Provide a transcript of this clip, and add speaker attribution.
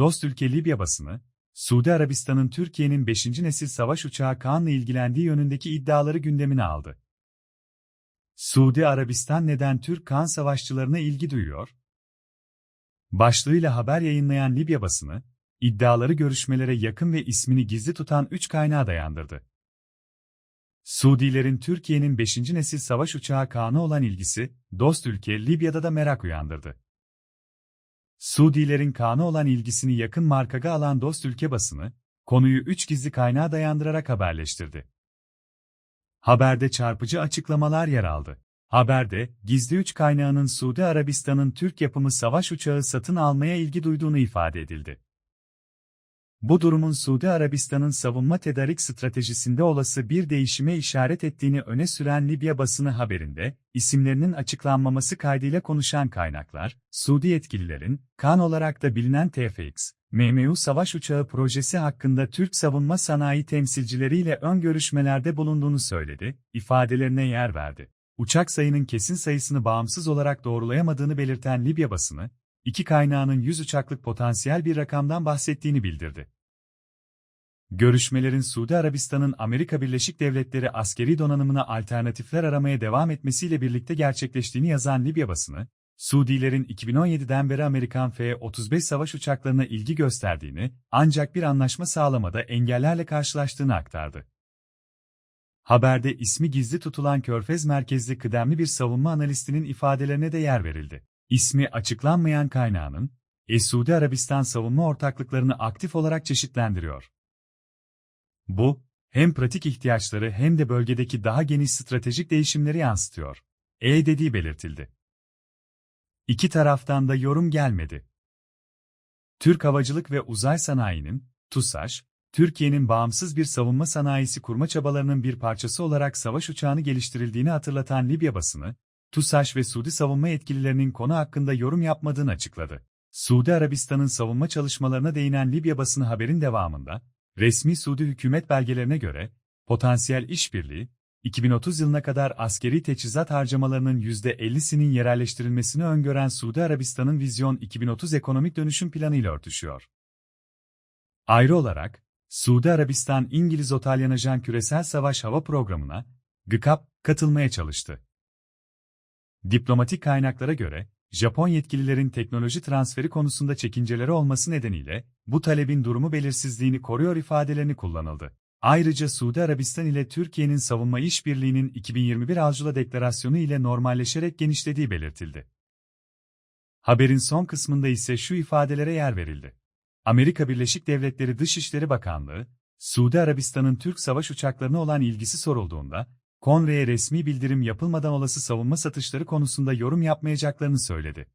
Speaker 1: Dost ülke Libya basını, Suudi Arabistan'ın Türkiye'nin 5. nesil savaş uçağı Kaan'la ilgilendiği yönündeki iddiaları gündemine aldı. Suudi Arabistan neden Türk Kaan savaşçılarına ilgi duyuyor? Başlığıyla haber yayınlayan Libya basını, iddiaları görüşmelere yakın ve ismini gizli tutan üç kaynağa dayandırdı. Suudilerin Türkiye'nin 5. nesil savaş uçağı Kaan'a olan ilgisi, dost ülke Libya'da da merak uyandırdı. Suudilerin Kaan'a olan ilgisini yakın markaga alan dost ülke basını, konuyu üç gizli kaynağa dayandırarak haberleştirdi. Haberde çarpıcı açıklamalar yer aldı. Haberde, gizli üç kaynağının Suudi Arabistan'ın Türk yapımı savaş uçağı satın almaya ilgi duyduğunu ifade edildi. Bu durumun Suudi Arabistan'ın savunma tedarik stratejisinde olası bir değişime işaret ettiğini öne süren Libya basını haberinde, isimlerinin açıklanmaması kaydıyla konuşan kaynaklar, Suudi yetkililerin, kan olarak da bilinen TFX, MMU savaş uçağı projesi hakkında Türk savunma sanayi temsilcileriyle ön görüşmelerde bulunduğunu söyledi, ifadelerine yer verdi. Uçak sayının kesin sayısını bağımsız olarak doğrulayamadığını belirten Libya basını, iki kaynağının 100 uçaklık potansiyel bir rakamdan bahsettiğini bildirdi. Görüşmelerin Suudi Arabistan'ın Amerika Birleşik Devletleri askeri donanımına alternatifler aramaya devam etmesiyle birlikte gerçekleştiğini yazan Libya basını, Suudilerin 2017'den beri Amerikan F-35 savaş uçaklarına ilgi gösterdiğini, ancak bir anlaşma sağlamada engellerle karşılaştığını aktardı. Haberde ismi gizli tutulan Körfez merkezli kıdemli bir savunma analistinin ifadelerine de yer verildi. İsmi açıklanmayan kaynağının, e Suudi Arabistan savunma ortaklıklarını aktif olarak çeşitlendiriyor. Bu, hem pratik ihtiyaçları hem de bölgedeki daha geniş stratejik değişimleri yansıtıyor. E dediği belirtildi. İki taraftan da yorum gelmedi. Türk Havacılık ve Uzay Sanayi'nin, TUSAŞ, Türkiye'nin bağımsız bir savunma sanayisi kurma çabalarının bir parçası olarak savaş uçağını geliştirildiğini hatırlatan Libya basını, TUSAŞ ve Suudi savunma yetkililerinin konu hakkında yorum yapmadığını açıkladı. Suudi Arabistan'ın savunma çalışmalarına değinen Libya basını haberin devamında, resmi Suudi hükümet belgelerine göre, potansiyel işbirliği, 2030 yılına kadar askeri teçhizat harcamalarının %50'sinin yerelleştirilmesini öngören Suudi Arabistan'ın Vizyon 2030 ekonomik dönüşüm planı ile örtüşüyor. Ayrı olarak, Suudi Arabistan İngiliz Otalyan Ajan Küresel Savaş Hava Programı'na, GCAP, katılmaya çalıştı. Diplomatik kaynaklara göre, Japon yetkililerin teknoloji transferi konusunda çekinceleri olması nedeniyle, bu talebin durumu belirsizliğini koruyor ifadelerini kullanıldı. Ayrıca Suudi Arabistan ile Türkiye'nin savunma işbirliğinin 2021 Alcula Deklarasyonu ile normalleşerek genişlediği belirtildi. Haberin son kısmında ise şu ifadelere yer verildi. Amerika Birleşik Devletleri Dışişleri Bakanlığı, Suudi Arabistan'ın Türk savaş uçaklarına olan ilgisi sorulduğunda, Konre'ye resmi bildirim yapılmadan olası savunma satışları konusunda yorum yapmayacaklarını söyledi.